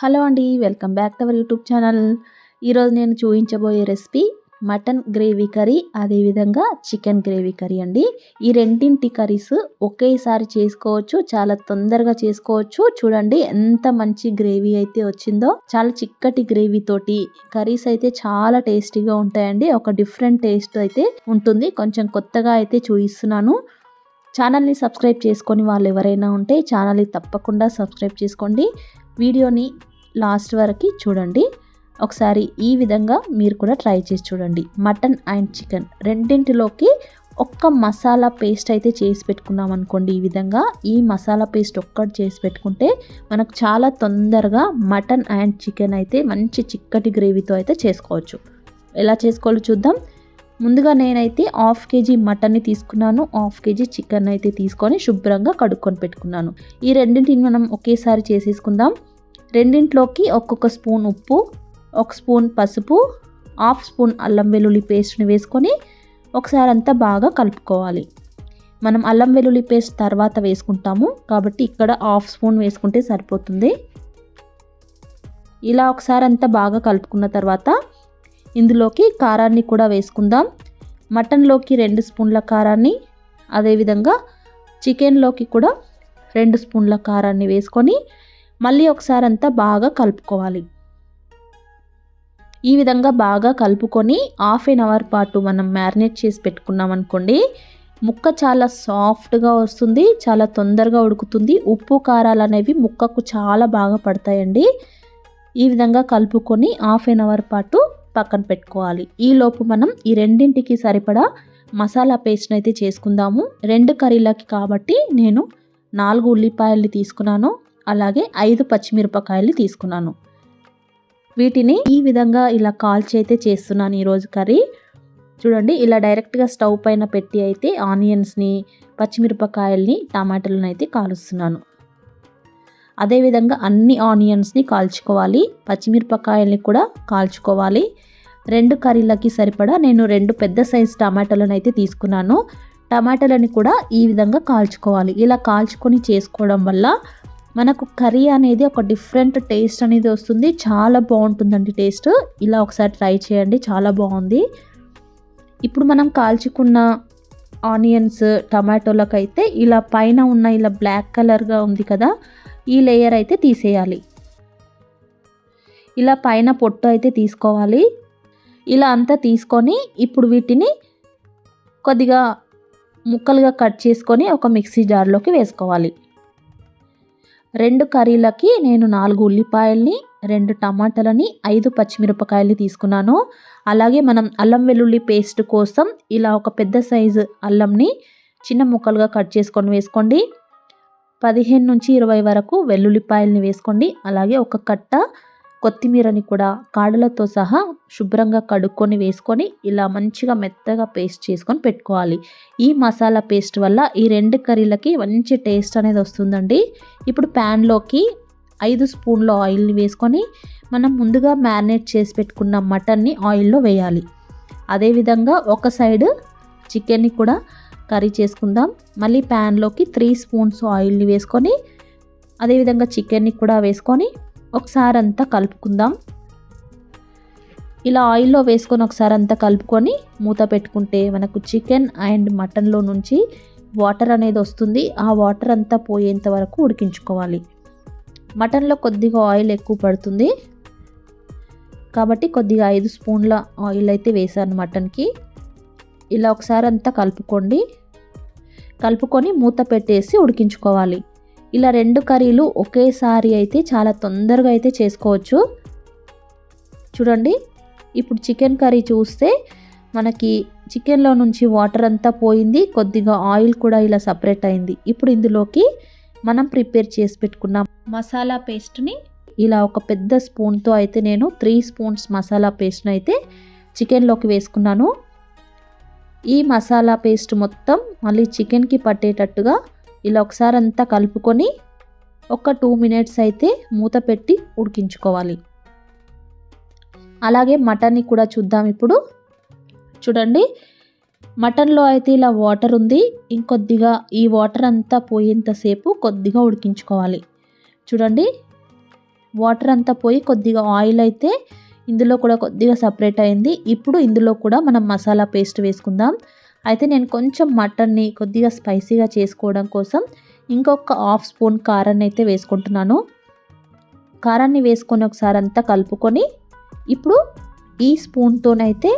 Hello అండి welcome back to our YouTube channel. ఈరోజు నేను చూపించబోయే రెసిపీ మటన్ గ్రేవీ కర్రీ అదేవిధంగా చికెన్ గ్రేవీ కర్రీ అండి. ఈ రెండింటి కర్రీస్ ఒకేసారి చేసుకోవచ్చు చాలా తొందరగా చేసుకోవచ్చు. చూడండి ఎంత మంచి గ్రేవీ అయితే వచ్చిందో చాలా చిక్కటి గ్రేవీ తోటి. కర్రీస్ అయితే చాలా టేస్టీగా ఉంటాయండి ఒక డిఫరెంట్ టేస్ట్ అయితే ఉంటుంది. కొంచెం కొత్తగా అయితే చూపిస్తున్నాను. ఛానల్ని సబ్స్క్రైబ్ చేసుకొని వాళ్ళు ఎవరైనా ఉంటే ఛానల్ని తప్పకుండా సబ్స్క్రైబ్ చేసుకోండి. వీడియోని లాస్ట్ వరకు చూడండి. ఒకసారి ఈ విధంగా మీరు కూడా ట్రై చేసి చూడండి. మటన్ అండ్ చికెన్ రెండింటిలోకి ఒక్క మసాలా పేస్ట్ అయితే చేసి పెట్టుకున్నాం అనుకోండి. ఈ విధంగా ఈ మసాలా పేస్ట్ ఒక్కటి చేసి పెట్టుకుంటే మనకు చాలా తొందరగా మటన్ అండ్ చికెన్ అయితే మంచి చిక్కటి గ్రేవీతో అయితే చేసుకోవచ్చు. ఎలా చేసుకోవాలో చూద్దాం. ముందుగా నేనైతే హాఫ్ కేజీ మటన్ని తీసుకున్నాను. హాఫ్ కేజీ చికెన్ అయితే తీసుకొని శుభ్రంగా కడుక్కొని పెట్టుకున్నాను. ఈ రెండింటిని మనం ఒకేసారి చేసేసుకుందాం. రెండింట్లోకి ఒక్కొక్క స్పూన్ ఉప్పు ఒక స్పూన్ పసుపు హాఫ్ స్పూన్ అల్లం వెల్లుల్లి పేస్ట్ని వేసుకొని ఒకసారి అంతా బాగా కలుపుకోవాలి. మనం అల్లం వెల్లుల్లి పేస్ట్ తర్వాత వేసుకుంటాము. కాబట్టి ఇక్కడ హాఫ్ స్పూన్ వేసుకుంటే సరిపోతుంది. ఇలా ఒకసారి అంతా బాగా కలుపుకున్న తర్వాత ఇందులోకి కారాన్ని కూడా వేసుకుందాం. మటన్లోకి రెండు స్పూన్ల కారాన్ని అదేవిధంగా చికెన్లోకి కూడా రెండు స్పూన్ల కారాన్ని వేసుకొని మళ్ళీ ఒకసారి అంతా బాగా కలుపుకోవాలి. ఈ విధంగా బాగా కలుపుకొని హాఫ్ ఎన్ అవర్ పాటు మనం మ్యారినేట్ చేసి పెట్టుకున్నాం అనుకోండి ముక్క చాలా సాఫ్ట్గా వస్తుంది చాలా తొందరగా ఉడుకుతుంది. ఉప్పు కారాలు అనేవి ముక్కకు చాలా బాగా పడతాయండి. ఈ విధంగా కలుపుకొని హాఫ్ ఎన్ అవర్ పాటు పక్కన పెట్టుకోవాలి. ఈలోపు మనం ఈ రెండింటికి సరిపడా మసాలా పేస్ట్ని అయితే చేసుకుందాము. రెండు కర్రీలకి కాబట్టి నేను నాలుగు ఉల్లిపాయల్ని తీసుకున్నాను. అలాగే ఐదు పచ్చిమిరపకాయలు తీసుకున్నాను. వీటిని ఈ విధంగా ఇలా కాల్చి అయితే చేస్తున్నాను ఈరోజు కర్రీ. చూడండి ఇలా డైరెక్ట్గా స్టవ్ పైన పెట్టి అయితే ఆనియన్స్ని పచ్చిమిరపకాయల్ని టమాటాలను అయితే కాలుస్తున్నాను. అదేవిధంగా అన్ని ఆనియన్స్ని కాల్చుకోవాలి పచ్చిమిరపకాయల్ని కూడా కాల్చుకోవాలి. రెండు కర్రీలకి సరిపడా నేను రెండు పెద్ద సైజు టమాటాలను అయితే తీసుకున్నాను. టమాటాలని కూడా ఈ విధంగా కాల్చుకోవాలి. ఇలా కాల్చుకొని చేసుకోవడం వల్ల మనకు కర్రీ అనేది ఒక డిఫరెంట్ టేస్ట్ అనేది వస్తుంది. చాలా బాగుంటుందండి టేస్ట్. ఇలా ఒకసారి ట్రై చేయండి. చాలా బాగుంది. ఇప్పుడు మనం కాల్చుకున్న ఆనియన్స్ టమాటోలకు అయితే ఇలా పైన ఉన్న ఇలా బ్లాక్ కలర్గా ఉంది కదా ఈ లేయర్ అయితే తీసేయాలి. ఇలా పైన పొట్టు అయితే తీసుకోవాలి. ఇలా అంతా తీసుకొని ఇప్పుడు వీటిని కొద్దిగా ముక్కలుగా కట్ చేసుకొని ఒక మిక్సీ జార్లోకి వేసుకోవాలి. రెండు కర్రీలకి నేను నాలుగు ఉల్లిపాయల్ని రెండు టమాటాలని ఐదు పచ్చిమిరపకాయలు తీసుకున్నాను. అలాగే మనం అల్లం వెల్లుల్లి పేస్ట్ కోసం ఇలా ఒక పెద్ద సైజు అల్లంని చిన్న ముక్కలుగా కట్ చేసుకొని వేసుకోండి. పదిహేను నుంచి ఇరవై వరకు వెల్లుల్లిపాయల్ని వేసుకోండి. అలాగే ఒక కట్ట కొత్తిమీరని కూడా కాడలతో సహా శుభ్రంగా కడుక్కొని వేసుకొని ఇలా మంచిగా మెత్తగా పేస్ట్ చేసుకొని పెట్టుకోవాలి. ఈ మసాలా పేస్ట్ వల్ల ఈ రెండు కర్రీలకి మంచి టేస్ట్ అనేది వస్తుందండి. ఇప్పుడు ప్యాన్లోకి ఐదు స్పూన్ల ఆయిల్ని వేసుకొని మనం ముందుగా మ్యారినేట్ చేసి పెట్టుకున్న మటన్ని ఆయిల్లో వేయాలి. అదేవిధంగా ఒక సైడ్ చికెన్ని కూడా కర్రీ చేసుకుందాం. మళ్ళీ ప్యాన్లోకి త్రీ స్పూన్స్ ఆయిల్ని వేసుకొని అదేవిధంగా చికెన్ని కూడా వేసుకొని ఒకసారి అంతా కలుపుకుందాం. ఇలా ఆయిల్లో వేసుకొని ఒకసారి అంతా కలుపుకొని మూత పెట్టుకుంటే మనకు చికెన్ అండ్ మటన్లో నుంచి వాటర్ అనేది వస్తుంది. ఆ వాటర్ అంతా పోయేంత వరకు ఉడికించుకోవాలి. మటన్లో కొద్దిగా ఆయిల్ ఎక్కువ పడుతుంది. కాబట్టి కొద్దిగా ఐదు స్పూన్ల ఆయిల్ అయితే వేసాను మటన్కి. ఇలా ఒకసారి అంతా కలుపుకోండి. కలుపుకొని మూత పెట్టేసి ఉడికించుకోవాలి. ఇలా రెండు కర్రీలు ఒకేసారి అయితే చాలా తొందరగా అయితే చేసుకోవచ్చు. చూడండి ఇప్పుడు చికెన్ కర్రీ చూస్తే మనకి చికెన్లో నుంచి వాటర్ అంతా పోయింది కొద్దిగా ఆయిల్ కూడా ఇలా సపరేట్ అయింది. ఇప్పుడు ఇందులోకి మనం ప్రిపేర్ చేసి పెట్టుకున్న మసాలా పేస్ట్ని ఇలా ఒక పెద్ద స్పూన్తో అయితే నేను త్రీ స్పూన్స్ మసాలా పేస్ట్ని అయితే చికెన్లోకి వేసుకున్నాను. ఈ మసాలా పేస్ట్ మొత్తం మళ్ళీ చికెన్కి పట్టేటట్టుగా ఇలా ఒకసారి అంతా కలుపుకొని ఒక టూ మినిట్స్ అయితే మూత పెట్టి ఉడికించుకోవాలి. అలాగే మటన్ని కూడా చూద్దాం ఇప్పుడు. చూడండి మటన్లో అయితే ఇలా వాటర్ ఉంది. ఇంకొద్దిగా ఈ వాటర్ అంతా పోయేంతసేపు కొద్దిగా ఉడికించుకోవాలి. చూడండి వాటర్ అంతా పోయి కొద్దిగా ఆయిల్ అయితే ఇందులో కూడా కొద్దిగా సపరేట్ అయింది. ఇప్పుడు ఇందులో కూడా మనం మసాలా పేస్ట్ వేసుకుందాం. అయితే నేను కొంచెం మటన్ని కొద్దిగా స్పైసీగా చేసుకోవడం కోసం ఇంకొక హాఫ్ స్పూన్ కారాన్ని అయితే వేసుకుంటున్నాను. కారాన్ని వేసుకొని ఒకసారి అంతా కలుపుకొని ఇప్పుడు ఈ స్పూన్తోనైతే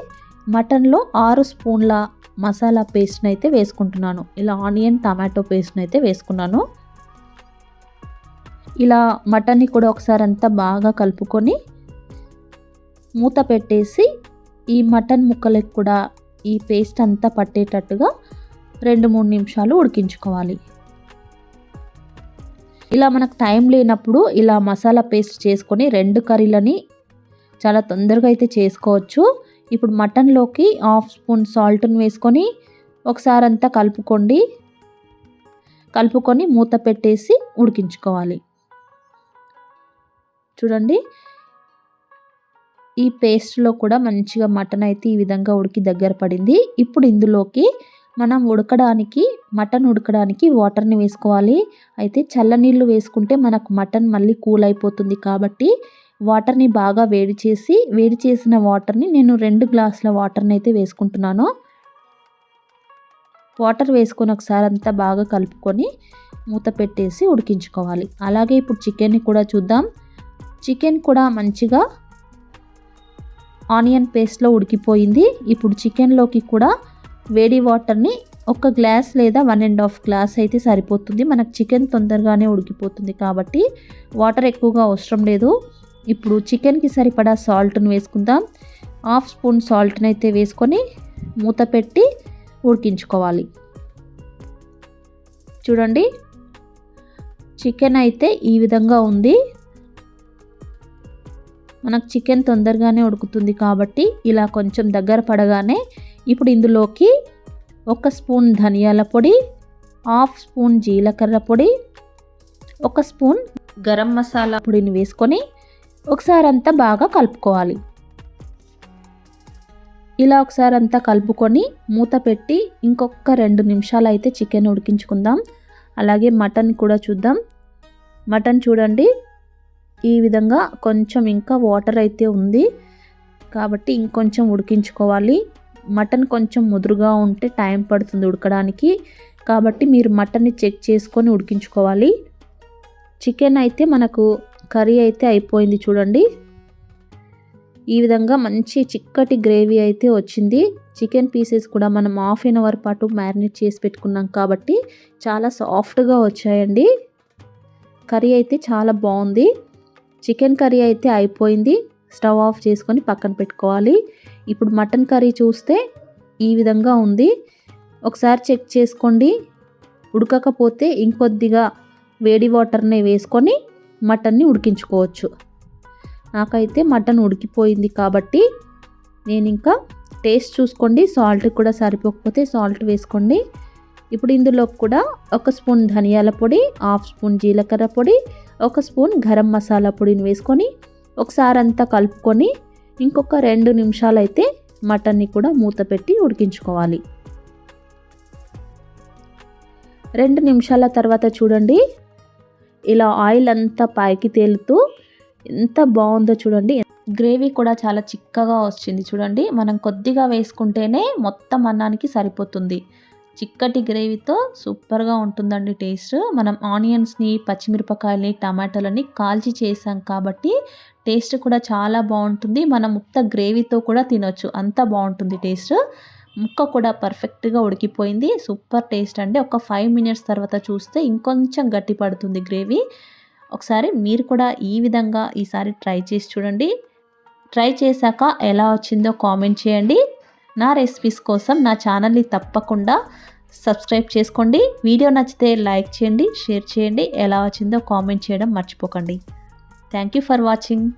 మటన్లో ఆరు స్పూన్ల మసాలా పేస్ట్ని అయితే వేసుకుంటున్నాను. ఇలా ఆనియన్ టమాటో పేస్ట్ని అయితే వేసుకున్నాను. ఇలా మటన్ని కూడా ఒకసారి అంతా బాగా కలుపుకొని మూత పెట్టేసి ఈ మటన్ ముక్కలకు కూడా ఈ పేస్ట్ అంతా పట్టేటట్టుగా రెండు మూడు నిమిషాలు ఉడికించుకోవాలి. ఇలా మనకు టైం లేనప్పుడు ఇలా మసాలా పేస్ట్ చేసుకొని రెండు కర్రీలని చాలా తొందరగా అయితే చేసుకోవచ్చు. ఇప్పుడు మటన్లోకి హాఫ్ స్పూన్ సాల్ట్ని వేసుకొని ఒకసారి అంతా కలుపుకోండి. కలుపుకొని మూత పెట్టేసి ఉడికించుకోవాలి. చూడండి ఈ పేస్ట్లో కూడా మంచిగా మటన్ అయితే ఈ విధంగా ఉడికి దగ్గర పడింది. ఇప్పుడు ఇందులోకి మనం ఉడకడానికి మటన్ ఉడకడానికి వాటర్ని వేసుకోవాలి. అయితే చల్లనీళ్ళు వేసుకుంటే మనకు మటన్ మళ్ళీ కూల్ అయిపోతుంది కాబట్టి వాటర్ని బాగా వేడి చేసి వేడి చేసిన వాటర్ని నేను రెండు గ్లాసుల వాటర్ని అయితే వేసుకుంటున్నాను. వాటర్ వేసుకొని ఒకసారి అంతా బాగా కలుపుకొని మూత పెట్టేసి ఉడికించుకోవాలి. అలాగే ఇప్పుడు చికెన్ని కూడా చూద్దాం. చికెన్ కూడా మంచిగా ఆనియన్ పేస్ట్లో ఉడికిపోయింది. ఇప్పుడు చికెన్లోకి కూడా వేడి వాటర్ని ఒక గ్లాస్ లేదా వన్ అండ్ హాఫ్ గ్లాస్ అయితే సరిపోతుంది. మనకు చికెన్ తొందరగానే ఉడికిపోతుంది కాబట్టి వాటర్ ఎక్కువగా అవసరం లేదు. ఇప్పుడు చికెన్కి సరిపడా సాల్ట్ని వేసుకుందాం. హాఫ్ స్పూన్ సాల్ట్ని అయితే వేసుకొని మూత పెట్టి ఉడికించుకోవాలి. చూడండి చికెన్ అయితే ఈ విధంగా ఉంది. మనకు చికెన్ తొందరగానే ఉడుకుతుంది కాబట్టి ఇలా కొంచెం దగ్గర పడగానే ఇప్పుడు ఇందులోకి ఒక స్పూన్ ధనియాల పొడి హాఫ్ స్పూన్ జీలకర్ర పొడి ఒక స్పూన్ గరం మసాలా పొడిని వేసుకొని ఒకసారి అంతా బాగా కలుపుకోవాలి. ఇలా ఒకసారి అంతా కలుపుకొని మూత పెట్టి ఇంకొక రెండు నిమిషాలు అయితే చికెన్ ఉడికించుకుందాం. అలాగే మటన్ కూడా చూద్దాం. మటన్ చూడండి ఈ విధంగా కొంచెం ఇంకా వాటర్ అయితే ఉంది. కాబట్టి ఇంకొంచెం ఉడికించుకోవాలి. మటన్ కొంచెం ముదురుగా ఉంటే టైం పడుతుంది ఉడకడానికి. కాబట్టి మీరు మటన్ని చెక్ చేసుకొని ఉడికించుకోవాలి. చికెన్ అయితే మనకు కర్రీ అయితే అయిపోయింది చూడండి. ఈ విధంగా మంచి చిక్కటి గ్రేవీ అయితే వచ్చింది. చికెన్ పీసెస్ కూడా మనం హాఫ్ ఎన్ అవర్ పాటు మ్యారినేట్ చేసి పెట్టుకున్నాం కాబట్టి చాలా సాఫ్ట్గా వచ్చాయండి. కర్రీ అయితే చాలా బాగుంది. చికెన్ కర్రీ అయితే అయిపోయింది. స్టవ్ ఆఫ్ చేసుకొని పక్కన పెట్టుకోవాలి. ఇప్పుడు మటన్ కర్రీ చూస్తే ఈ విధంగా ఉంది. ఒకసారి చెక్ చేసుకోండి. ఉడకకపోతే ఇంకొద్దిగా వేడి వాటర్ని వేసుకొని మటన్ని ఉడికించుకోవచ్చు. నాకైతే మటన్ ఉడికిపోయింది కాబట్టి నేను ఇంకా టేస్ట్ చూసుకోండి. సాల్ట్ కూడా సరిపోకపోతే సాల్ట్ వేసుకోండి. ఇప్పుడు ఇందులో కూడా ఒక స్పూన్ ధనియాల పొడి హాఫ్ స్పూన్ జీలకర్ర పొడి ఒక స్పూన్ గరం మసాలా పొడిని వేసుకొని ఒకసారి అంతా కలుపుకొని ఇంకొక రెండు నిమిషాలు అయితే మటన్ని కూడా మూత పెట్టి ఉడికించుకోవాలి. రెండు నిమిషాల తర్వాత చూడండి ఇలా ఆయిల్ అంతా పైకి తేలుతూ ఎంత బాగుందో చూడండి. గ్రేవీ కూడా చాలా చిక్కగా వచ్చింది చూడండి. మనం కొద్దిగా వేసుకుంటేనే మొత్తం అన్నానికి సరిపోతుంది. చిక్కటి గ్రేవీతో సూపర్గా ఉంటుందండి టేస్ట్. మనం ఆనియన్స్ని పచ్చిమిరపకాయలని టమాటాలని కాల్చి చేసాం కాబట్టి టేస్ట్ కూడా చాలా బాగుంటుంది. మనం ముక్త గ్రేవీతో కూడా తినొచ్చు. అంత బాగుంటుంది టేస్ట్. ముక్క కూడా పర్ఫెక్ట్గా ఉడికిపోయింది. సూపర్ టేస్ట్ అండి. ఒక ఫైవ్ మినిట్స్ తర్వాత చూస్తే ఇంకొంచెం గట్టి పడుతుంది గ్రేవీ. ఒకసారి మీరు కూడా ఈ విధంగా ఈసారి ట్రై చేసి చూడండి. ట్రై చేశాక ఎలా వచ్చిందో కామెంట్ చేయండి. నా రెసిపీస్ కోసం నా ఛానల్ని తప్పకుండా సబ్స్క్రైబ్ చేసుకోండి. వీడియో నచ్చితే లైక్ చేయండి షేర్ చేయండి. ఎలా వచ్చిందో కామెంట్ చేయడం మర్చిపోకండి. Thank you for watching